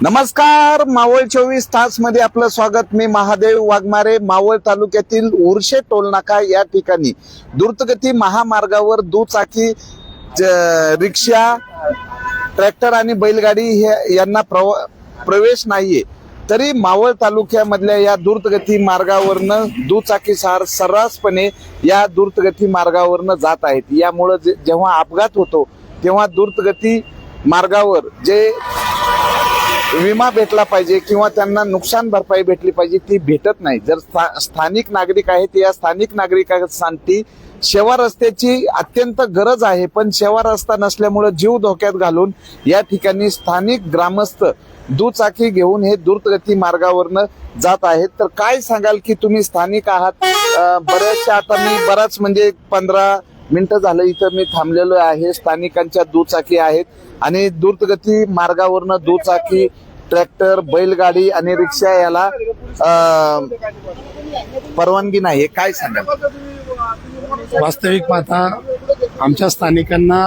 नमस्कार मावळ चोवीस तासमध्ये आपलं स्वागत. मी महादेव वाघमारे मावळ तालुक्यातील उर्शे टोलनाका या ठिकाणी. द्रुतगती महामार्गावर दुचाकी ज- रिक्षा ट्रॅक्टर आणि बैलगाडी हे यांना प्रव- प्रवेश नाहीये. तरी मावळ तालुक्यामधल्या या द्रुतगती मार्गावरनं दुचाकी सार सर्रासपणे या द्रुतगती मार्गावरनं जात आहेत. यामुळं जे- जेव्हा अपघात होतो तेव्हा द्रुतगती मार्गावर जे विमा भेटला पाहिजे किंवा त्यांना नुकसान भरपाई भेटली पाहिजे ती भेटत नाही. जर स्था- स्थानिक नागरिक आहेत या स्थानिक नागरिकांसाठी शेवा रस्त्याची अत्यंत गरज आहे पण शेवा रस्ता नसल्यामुळे जीव धोक्यात घालून या ठिकाणी स्थानिक ग्रामस्थ दुचाकी घेऊन हे द्रुतगती मार्गावरनं जात आहेत. तर काय सांगाल की तुम्ही स्थानिक आहात? बऱ्याचशा आता मी बराच म्हणजे पंधरा मिनिटं झालं इथं मी थांबलेलो आहे. स्थानिकांच्या दुचाकी आहेत. आणि द्रुतगती मार्गावरनं दुचाकी ट्रॅक्टर बैलगाडी आणि रिक्षा याला परवानगी नाही. काय सांगा वास्तविक पाहता आमच्या स्थानिकांना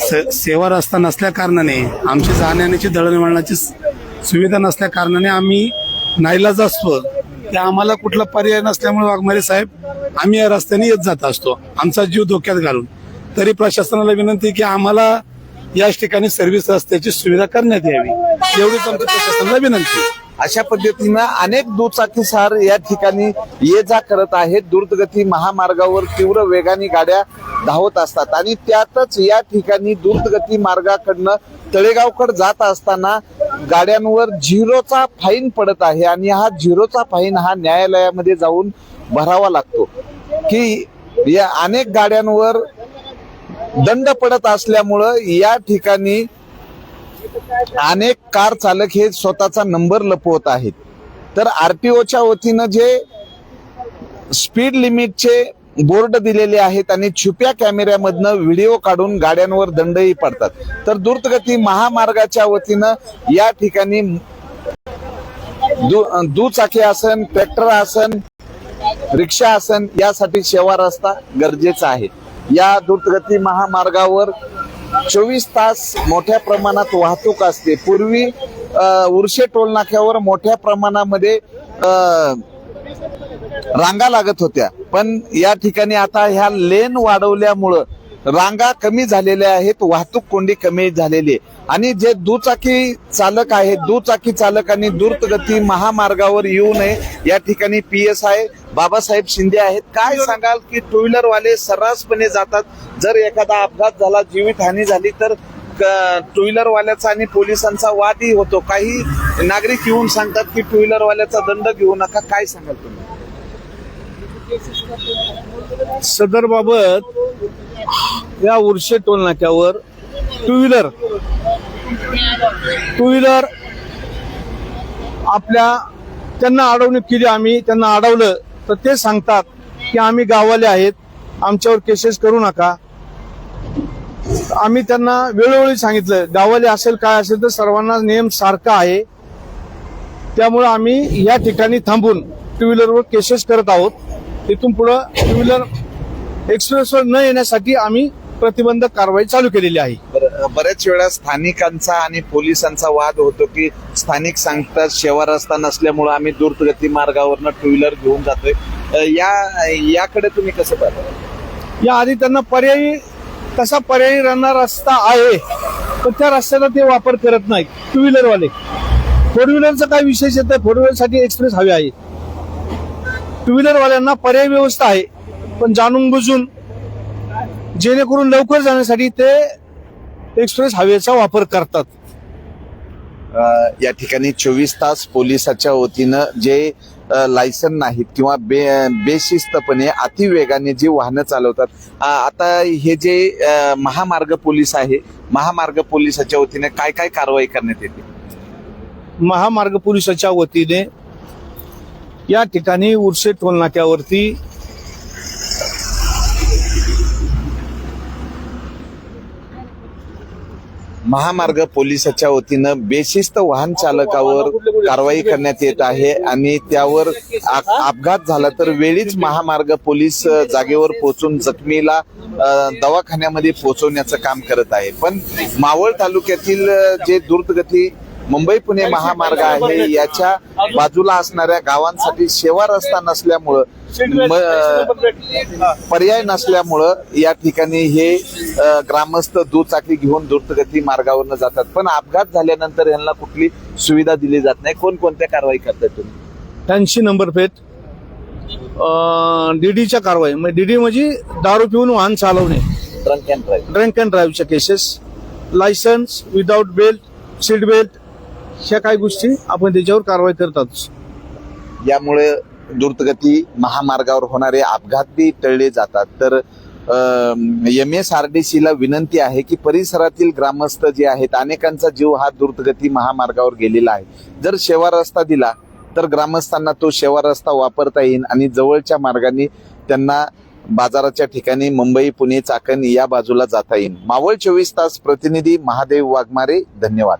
से- सेवा रस्ता नसल्या कारणाने आमची जाण्याची दळणवळणाची सुविधा नसल्या कारणाने आम्ही नाईलाज असतो. ते आम्हाला कुठला पर्याय नसल्यामुळे वाघमारे साहेब आम्ही या रस्त्याने येत जात असतो. आमचा जीव धोक्यात घालून. तरी प्रशासनाला विनंती की आम्हाला याच ठिकाणी सर्व्हिस रस्त्याची सुविधा करण्यात यावी. एवढीच आमची प्रशासनाला विनंती आहे. अशा पद्धतीनं अनेक दुचाकी सार या ठिकाणी ये जा करत आहेत. द्रुतगती महामार्गावर तीव्र वेगाने गाड्या धावत असतात. आणि त्यातच या ठिकाणी द्रुतगती मार्गाकडनं तळेगावकड जात असताना गाड्यांवर झिरोचा फाईन पडत आहे. आणि हा झिरोचा फाईन हा न्यायालयामध्ये जाऊन भरावा लागतो. की या अनेक गाड्यांवर दंड पडत असल्यामुळं या ठिकाणी अनेक कार चालक हे स्वतःचा नंबर लपवत आहेत. तर आरटीओच्या वतीनं जे स्पीड लिमिटचे बोर्ड दिलेले आहेत आणि छुप्या कॅमेऱ्यामधनं व्हिडिओ काढून गाड्यांवर दंडही पडतात. तर द्रुतगती महामार्गाच्या वतीनं या ठिकाणी दु दुचाकी आसन ट्रॅक्टर आसन रिक्षा आसन यासाठी सेवा रस्ता गरजेचा आहे. या द्रुतगती महामार्गावर चोवीस तास मोठ्या प्रमाणात वाहतूक असते. पूर्वी उर्शे टोलनाक्यावर मोठ्या प्रमाणामध्ये रांगा लागत होत्या. पण या ठिकाणी आता ह्या लेन वाढवल्यामुळं रांगा कमी झालेल्या आहेत वाहतूक कोंडी कमी झालेली आहे. आणि जे दुचाकी चालक आहेत दुचाकी चालकांनी द्रुतगती महामार्गावर येऊ नये. या ठिकाणी P S I Babasaheb Shinde आहेत. काय सांगाल की टू व्हीलर वाले सर्रासपणे जातात. जर एखादा अपघात झाला जीवित हानी झाली तर टू व्हीलर वाल्याचा आणि पोलिसांचा वादही होतो. काही नागरिक येऊन सांगतात की टू व्हीलर वाल्याचा दंड घेऊ नका. काय सांगाल तुम्ही? सदरबाबत या उर्शे टोल नाक्यावर टू व्हीलर टू व्हीलर आपल्या त्यांना अडवणूक केली आम्ही त्यांना अडवलं. तर ते सांगतात की आम्ही गावाले आहेत आमच्यावर केसेस करू नका. आम्ही त्यांना वेळोवेळी सांगितलं गावाले असेल काय असेल तर सर्वांना नियम सारखा आहे. त्यामुळे आम्ही या ठिकाणी थांबून टू व्हीलरवर केसेस करत आहोत. इथून पुढं टू व्हीलर एक्सप्रेसवर न येण्यासाठी आम्ही प्रतिबंधक कारवाई चालू केलेली आहे. बऱ्याच वेळा स्थानिकांचा आणि पोलिसांचा वाद होतो की स्थानिक सांगतात शेवा रस्ता नसल्यामुळे आम्ही द्रुतगती मार्गावरनं टू व्हीलर घेऊन जातोय. या याकडे तुम्ही कसं पाहता? या आधी त्यांना पर्यायी तसा पर्यायी राहणार रस्ता आहे पण त्या रस्त्याचा ते वापर करत नाही टू व्हीलरवाले फोर व्हीलरचा काय विशेष येतं फोर व्हीलरसाठी एक्सप्रेस हवे आहे. टू व्हीलरवाल्यांना पर्यायी व्यवस्था आहे. पण जाणून बुजून जेणेकरून लवकर जाण्यासाठी ते एक्सप्रेस हायवेचा वापर करतात. या ठिकाणी चोवीस तास पोलिसाच्या वतीनं जे लायसन नाहीत किंवा बे बेशिस्तपणे अतिवेगाने जी वाहनं चालवतात आता हे जे महामार्ग पोलीस आहे महामार्ग पोलिसाच्या वतीने काय काय कारवाई करण्यात येते? महामार्ग पोलिसाच्या वतीने या ठिकाणी उर्से टोल महामार्ग पोलिसाच्या वतीनं बेशिस्त वाहन चालकावर कारवाई करण्यात येत आहे आणि त्यावर आ- अपघात झाला तर वेळीच महामार्ग पोलीस जागेवर पोहोचून जखमीला दवाखान्यामध्ये पोहोचवण्याचं काम करत आहे. पण मावळ तालुक्यातील जे द्रुतगती मुंबई पुणे महामार्ग आहे याच्या बाजूला असणाऱ्या गावांसाठी सेवा रस्ता नसल्यामुळं पर्याय नसल्यामुळं या ठिकाणी हे ग्रामस्थ दुचाकी घेऊन द्रुतगती मार्गावरनं जातात. पण अपघात झाल्यानंतर यांना कुठली सुविधा दिली जात नाही. कोणकोणत्या कारवाई करतात तुम्ही? ऐंशी नंबर प्लेट डीडीच्या कारवाई. म्हणजे डीडी म्हणजे दारू पिऊन वाहन चालवणे. Drunk and drive drunk and ड्राईव्हच्या cases licence without belt seat belt ह्या काही गोष्टी आपण त्याच्यावर कारवाई करतात यामुळे द्रुतगती महामार्गावर होणारे अपघात बी टळले जातात. तर एम एस आर डी सीला विनंती आहे की परिसरातील ग्रामस्थ जे आहेत अनेकांचा जीव हा द्रुतगती महामार्गावर गेलेला आहे. जर शेवा रस्ता दिला तर ग्रामस्थांना तो शेवा रस्ता वापरता येईल आणि जवळच्या मार्गाने त्यांना बाजाराच्या ठिकाणी मुंबई पुणे चाकण या बाजूला जाता येईल मावळ चोवीस तास प्रतिनिधी महादेव वाघमारे धन्यवाद.